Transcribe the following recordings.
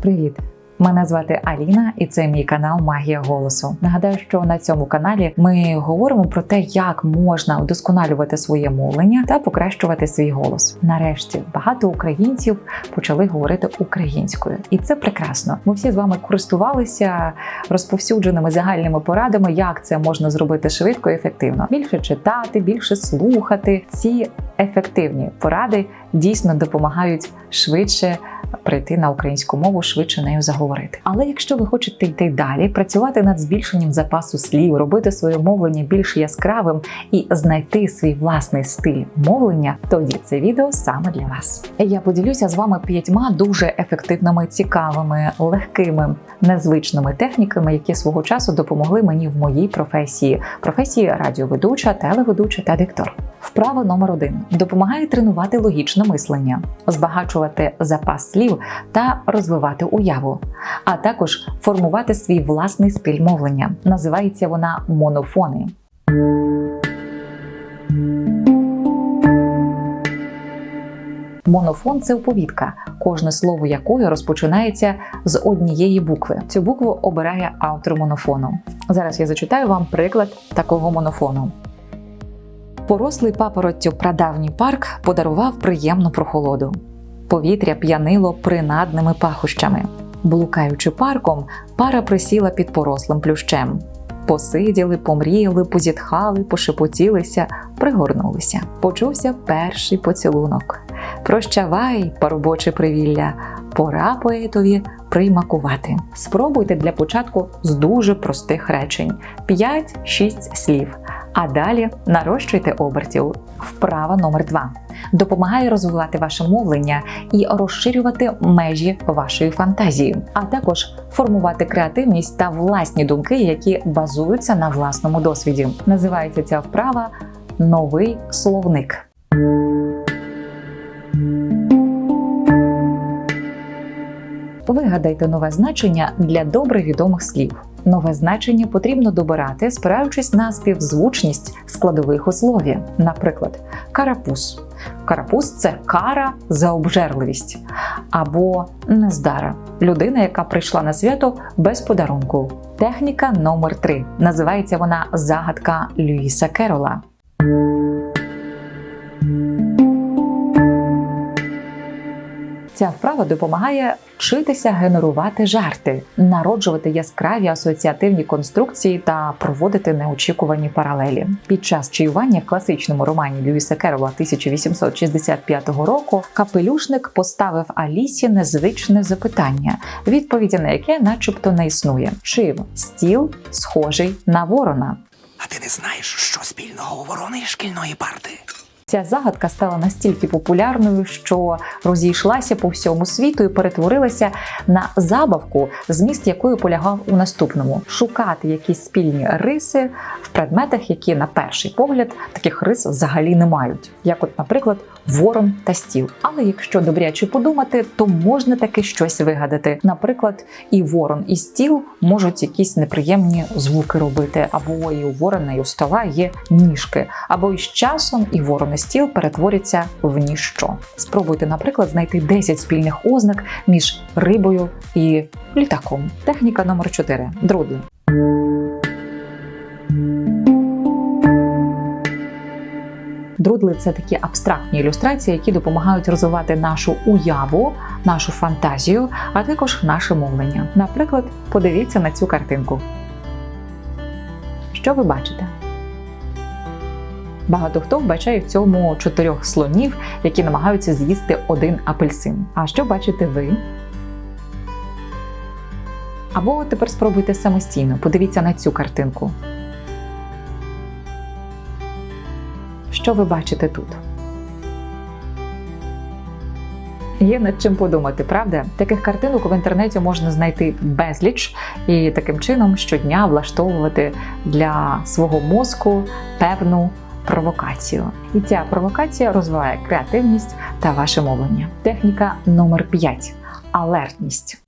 Привіт! Мене звати Аліна, і це мій канал Магія голосу. Нагадаю, що на цьому каналі ми говоримо про те, як можна вдосконалювати своє мовлення та покращувати свій голос. Нарешті багато українців почали говорити українською, і це прекрасно. Ми всі з вами користувалися розповсюдженими загальними порадами, як це можна зробити швидко і ефективно. Більше читати, більше слухати. Ці ефективні поради дійсно допомагають швидше прийти на українську мову, швидше нею заговорити. Але якщо ви хочете йти далі, працювати над збільшенням запасу слів, робити своє мовлення більш яскравим і знайти свій власний стиль мовлення, тоді це відео саме для вас. Я поділюся з вами п'ятьма дуже ефективними, цікавими, легкими, незвичними техніками, які свого часу допомогли мені в моїй професії професії радіоведуча, телеведуча та диктор. Вправа номер один допомагає тренувати логічне мислення, збагачувати запас слів та розвивати уяву, а також формувати свій власний стиль мовлення. Називається вона монофони. Монофон це оповідка, кожне слово якої розпочинається з однієї букви. Цю букву обирає автор монофону. Зараз я зачитаю вам приклад такого монофону. Порослий папороттю прадавній парк подарував приємну прохолоду. Повітря п'янило принадними пахощами. Блукаючи парком, пара присіла під порослим плющем. Посиділи, помріяли, позітхали, пошепотілися, пригорнулися. Почувся перший поцілунок. Прощавай, парубоче привілля, пора поетові приймакувати. Спробуйте для початку з дуже простих речень: 5-6 слів. А далі нарощуйте обертів. Вправа номер 2 допомагає розвивати ваше мовлення і розширювати межі вашої фантазії, а також формувати креативність та власні думки, які базуються на власному досвіді. Називається ця вправа новий словник. Вигадайте нове значення для добре відомих слів. Нове значення потрібно добирати, спираючись на співзвучність складових у слові. Наприклад, карапуз. Карапуз це кара за обжерливість або нездара людина, яка прийшла на свято без подарунку. Техніка номер 3 називається вона загадка Люїса Керола. Ця вправа допомагає вчитися генерувати жарти, народжувати яскраві асоціативні конструкції та проводити неочікувані паралелі. Під час чаювання в класичному романі Льюіса Керола 1865 року капелюшник поставив Алісі незвичне запитання, відповіді на яке, начебто, не існує. Чим стіл схожий на ворона? А ти не знаєш, що спільного у ворони і шкільної парти? Ця загадка стала настільки популярною, що розійшлася по всьому світу і перетворилася на забавку, зміст якої полягав у наступному: шукати якісь спільні риси в предметах, які на перший погляд таких рис взагалі не мають, як, от, наприклад, ворон та стіл. Але якщо добряче подумати, то можна таки щось вигадати. Наприклад, і ворон, і стіл можуть якісь неприємні звуки робити, або і у ворона, і у стола є ніжки, або із часом і ворон і стіл перетворяться в ніщо. Спробуйте, наприклад, знайти 10 спільних ознак між рибою і літаком. Техніка номер 4. Друдлі. Друдли це такі абстрактні ілюстрації, які допомагають розвивати нашу уяву, нашу фантазію, а також наше мовлення. Наприклад, подивіться на цю картинку. Що ви бачите? Багато хто вбачає в цьому чотирьох слонів, які намагаються з'їсти один апельсин. А що бачите ви? Або тепер спробуйте самостійно. Подивіться на цю картинку. Що ви бачите тут? Є над чим подумати, правда? Таких картинок в інтернеті можна знайти безліч і таким чином щодня влаштовувати для свого мозку певну провокацію. І ця провокація розвиває креативність та ваше мовлення. Техніка номер 5 алертність.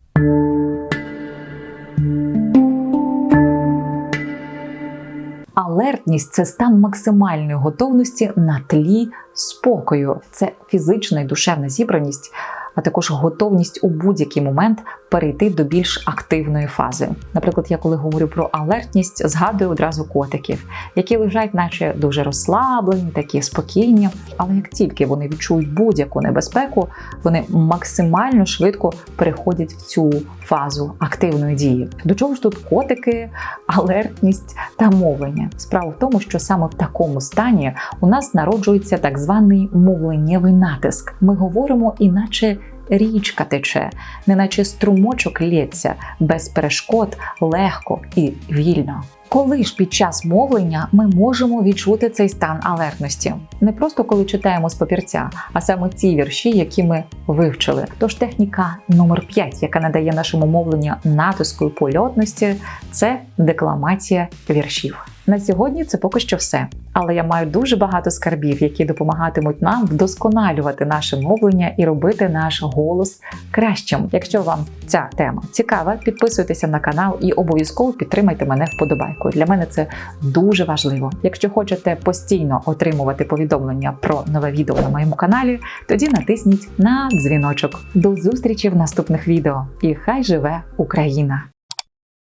Алертність це стан максимальної готовності на тлі спокою. Це фізична і душевна зібраність, а також готовність у будь-який момент перейти до більш активної фази. Наприклад, я коли говорю про алертність, згадую одразу котиків, які лежать, наче дуже розслаблені, такі спокійні. Але як тільки вони відчують будь-яку небезпеку, вони максимально швидко переходять в цю фазу активної дії. До чого ж тут котики, алертність та мовлення? Справа в тому, що саме в такому стані у нас народжується так званий мовленнєвий натиск. Ми говоримо, іначе річка тече, неначе струмочок лється без перешкод, легко і вільно. Коли ж під час мовлення ми можемо відчути цей стан алертності? Не просто коли читаємо з папірця, а саме ті вірші, які ми вивчили. Тож техніка номер 5, яка надає нашому мовленню натиску і польотності, це декламація віршів. На сьогодні це поки що все. Але я маю дуже багато скарбів, які допомагатимуть нам вдосконалювати наше мовлення і робити наш голос кращим. Якщо вам ця тема цікава, підписуйтеся на канал і обов'язково підтримайте мене вподобайкою. Для мене це дуже важливо. Якщо хочете постійно отримувати повідомлення про нове відео на моєму каналі, тоді натисніть на дзвіночок. До зустрічі в наступних відео. І хай живе Україна!